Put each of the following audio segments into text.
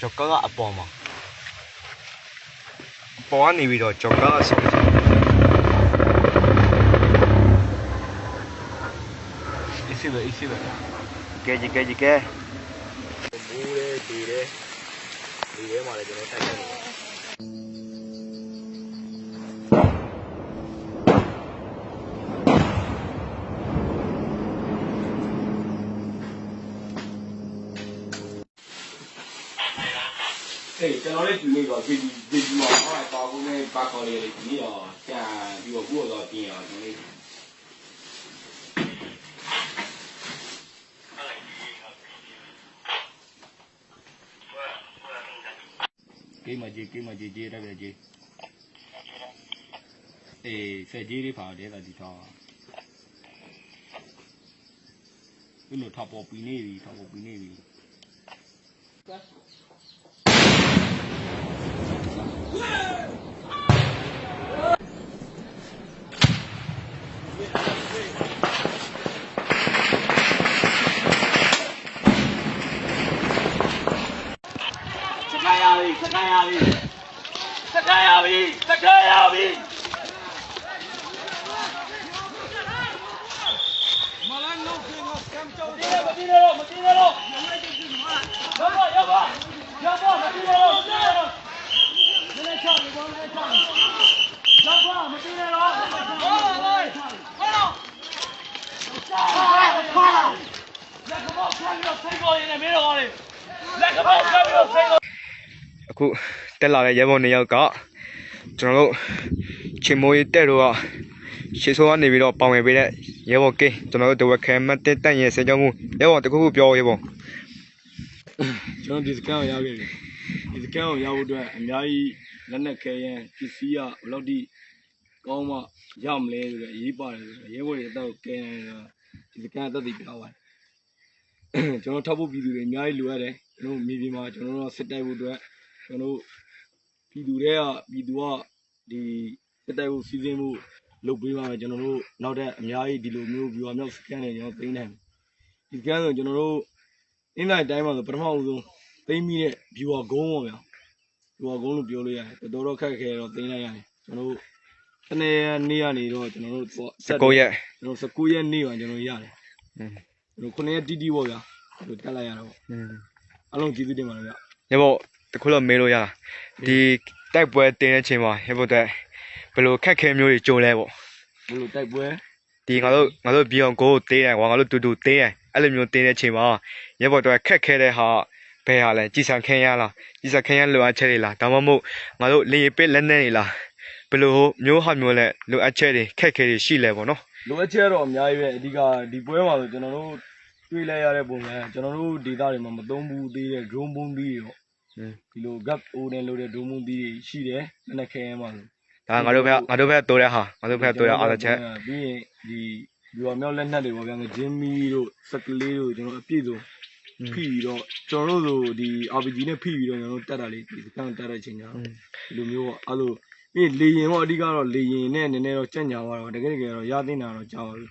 ကြော်ကားကအပေါ်မှာအပေါ်ကနေပြီးတော့ကြော်ကားကဆုံးချင်အစ်စီပဲအစ်စီပဲကဲကြီးကဲကြီးကဲမူးတယ်ဒီတယ်ဒီထဲမှာလည်းကျွန်တော်တိုက်ခိုက်နေတယ် အေးကျွန်တော်လည်းဒီနေ့တော့ဒီဒီဒီမှာဟောပါဘူးနဲ့ပါခေါ်လေးဒီနေ့တော့ကျန်ပြီးတော့ကိုယ်တော့ပြင်အောင်ကျွန်တော်လေးကိမကြီးကိမကြီးကြီးရတယ်ကြီးအေးဆက်ကြီးလေးပါတဲ့တာဒီတော့ဘယ်လိုထပ်ပေါ်ပြီးနေပြီထပ်ပေါ်ပြီးနေပြီ စကားရပြီစကားရပြီစကားရပြီစကားရပြီမလာနိုဖေနောကမ်ချောမတီးရတော့မတီးရတော့ရောက်ပါရောက်ပါရောက်ပါမတီးရတော့မတီးရတော့လဲချောင်းဘောလဲချောင်းရောက်ပါမတီးရတော့ဟောဟောဟောတော့ခွာလာလက်ကမောဆမ်းရစိတ်ပေါ်ရင်လည်းမင်းတော်လေလက်ကမောဆမ်းရစိတ် အခုတက်လာတဲ့ရဲဘော်နှစ်ယောက်ကကျွန်တော်တို့ချင်းမိုးရေးတက်တော့ရှေ့ဆိုးကနေပြီးတော့ပောင်ဝင်ပေးတဲ့ရဲဘော်ကင်းကျွန်တော်တို့တဝက်ခဲမတ်တက်တက်ရဲ့စေကြောင်းမှုရဲဘော်တခုခုပြောရဲဘော်ကျွန်တော်ဒီစကန်ကိုရောက်ခဲ့ပြီဒီစကန်ကိုရောက်ဖို့အတွက်အများကြီးလက်နက်ခဲရင်ပစ္စည်းကဘယ်လောက်ထိကောင်းမှရမလဲဆိုတော့အရေးပါတယ်ဆိုတော့ရဲဘော်တွေအတော့ကဲနေတော့ဒီစကန်အသက်တွေပြောင်းသွားတယ် ကျွန်တော်ထောက်ဖို့ပြည်သူတွေအများကြီးလိုရတယ်ကျွန်တော်မြေပြင်မှာကျွန်တော်တို့စစ်တိုက်ဖို့အတွက်ကျွန်တော်ပြည်သူတွေကပြည်သူကဒီစစ်တိုက်ဖို့စီစဉ်မှုလုပ်ပေးပါမယ်ကျွန်တော်တို့နောက်ထပ်အများကြီးဒီလိုမျိုး viewer မြောက်စကန်တွေကျွန်တော်သိနိုင်ဒီစကန်ဆိုကျွန်တော်တို့အင်းတိုင်းတိုင်းမှာဆိုပထမဦးဆုံးသိမ်းပြီးတဲ့ viewer ဂုံးပေါ့ဗျာ viewer ဂုံးလို့ပြောလို့ရတယ်တော်တော်ခက်ခဲတော့သိမ်းလိုက်ရတယ်ကျွန်တော်တို့တနေ့နေ့ကနေတော့ကျွန်တော်တို့စကိုရက်ကျွန်တော်19ရက်နေ့မှာကျွန်တော်ရတယ် တို့ခုနှစ်ရက်တီးတီးပေါ့ဗျာတို့တက်လိုက်ရတာပေါ့อืมအားလုံးကျေးဇူးတင်ပါတယ်ဗျရေဘောတခုလောက်မေးလို့ရလားဒီတိုက်ပွဲတင်းတဲ့အချိန်မှာရေဘောတက်ဘယ်လိုခက်ခဲမျိုးတွေကြုံလဲပေါ့ဘယ်လိုတိုက်ပွဲဒီငါတို့ငါတို့ပြီးအောင်ကိုယ်ကိုတင်းတယ်ကွာငါတို့တူတူတင်းတယ်အဲ့လိုမျိုးတင်းတဲ့အချိန်မှာရေဘောတက်ခက်ခဲတဲ့ဟာဘယ်ဟာလဲကြည်စံခင်းရလားကြည်စံခင်းရလိုအပ်ချက်တွေလားဒါမှမဟုတ်ငါတို့လေပစ်လက်နဲ့တွေလားဘယ်လိုမျိုးဟာမျိုးလဲလိုအပ်ချက်တွေခက်ခဲတွေရှိလဲပေါ့နော် လိုအပ်ချက်တော့အများကြီးပဲအဓိကဒီပွဲမှာဆိုကျွန်တော်တို့တွေ့လိုက်ရတဲ့ပုံစံကျွန်တော်တို့ဒေတာတွေမှာမသုံးဘူးသေးတဲ့ drone ပုံးသီးတွေတော့อืมဒီလို gap O နဲ့လုပ်တဲ့ drone ပုံးသီးတွေရှိတယ်နည်းနည်းခဲမှာဆိုဒါငါတို့ဘက်ကငါတို့ဘက်ကတိုးတဲ့ဟာငါတို့ဘက်ကတိုးတဲ့အားသက်ချက်ပြီးရင်ဒီဒီပေါ်မြောက်လက်နက်တွေပေါ့ဗျာငဂျင်းမီတို့စက်ကလေးတို့ကျွန်တော်အပြည့်စုံဖိပြီးတော့ကျွန်တော်တို့ဆိုဒီ RPG နဲ့ဖိပြီးတော့ကျွန်တော်တို့တက်တာလေးဒီစကန်တက်တဲ့အချိန်ကျတော့ဒီလိုမျိုးပေါ့အဲ့လို ပြီးလေရင်ပေါ့အဓိကတော့လေရင်နဲ့နည်းနည်းတော့ကြက်ညာသွားတော့တကယ်တကယ်တော့ရသိနေတာတော့ကြောက်ပါပြီ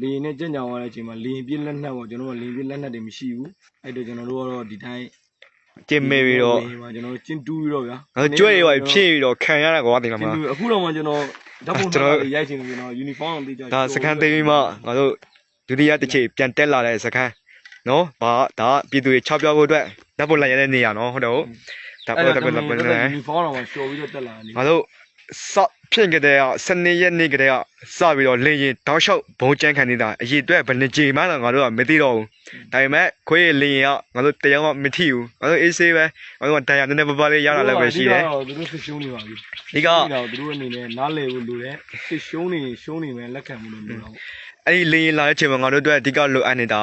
လေရင်နဲ့ကြက်ညာသွားတဲ့အချိန်မှာလေရင်ပြည့်လက်နက်ပေါ့ကျွန်တော်တို့ကလေရင်ပြည့်လက်နက်တွေမရှိဘူးအဲ့တော့ကျွန်တော်တို့ကတော့ဒီတိုင်းကျင်းမေးပြီးတော့လေရင်မှာကျွန်တော်တို့ကျင်းတူးပြီးတော့ဗျာငါတို့ကြွဲရွယ်ဖြည့်ပြီးတော့ခံရတာကွာတင်လားကျမင်းလားတူးအခုတော့မှကျွန်တော်ဓာတ်ပုံကျွန်တော်တွေရိုက်ချင်တယ်ကျွန်တော် uniform အသေးချာဒါစကန်သိမ်းပြီးမှငါတို့ဒုတိယတစ်ချိန်ပြန်တက်လာတဲ့စကန်နော်ဘာဒါပြည်သူတွေ6ပြောက်ဖို့အတွက်ဓာတ်ပုံလိုက်ရတဲ့နေရာနော်ဟုတ်တယ်ဟုတ် ဒါပေါ်တယ်ပေါ်တယ်ပေါ်တယ် uniform တော့ရှော်ပြီးတော့တက်လာတယ်ငါတို့စဖြစ်ကြတဲ့စနေရက်နေ့ကတည်းကစပြီးတော့လင်းရင်တောက်လျှောက်ဘုံကျန်းခံနေတာအရေးအတွက်ဘယ်နှကြိမ်မှတော့ငါတို့ကမသိတော့ဘူးဒါပေမဲ့ခွေးလင်းရင်ကငါတို့တရားမှမထိဘူးငါတို့အေးဆေးပဲငါတို့ကတရားနည်းနည်းပါးပါးလေးရတာလည်းပဲရှိတယ်သူတို့စစ်ရှုံးနေပါပြီဒီကတော့သူတို့အနေနဲ့နားလည်ဖို့လိုတယ်စစ်ရှုံးနေရှုံးနေမယ်လက်ခံမှုလို့ပြောတော့အဲ့ဒီလင်းရင်လာတဲ့ချိန်မှာငါတို့အတွက်အဓိကလိုအပ်နေတာ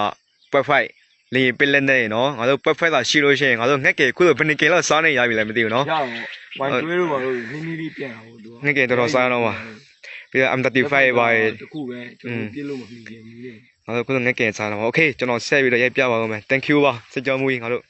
perfect လင်းရင်ပစ်လက်နေနော်ငါတို့ perfect သာရှိလို့ရှိရင်ငါတို့ငှက်ကေခုလိုဘယ်နှကင်လောက်စားနေရပြီလဲမသိဘူးနော်ရအောင်ဝိုင်းတွဲလို့ပါလို့နည်းနည်းလေးပြန်အောင်သူငှက်ကေတော်တော်စားတော့ပါပြီးတော့ M35 ပါရတခုပဲကျွန်တော်ပြစ်လို့မဖြစ်ရင်ဘူးလေငါတို့ခုလိုငှက်ကေစားတော့ပါ okay ကျွန်တော်ဆက်ပြီးတော့ရိုက်ပြပါဦးမယ် thank you ပါစစ်ကြောမှုကြီးငါတို့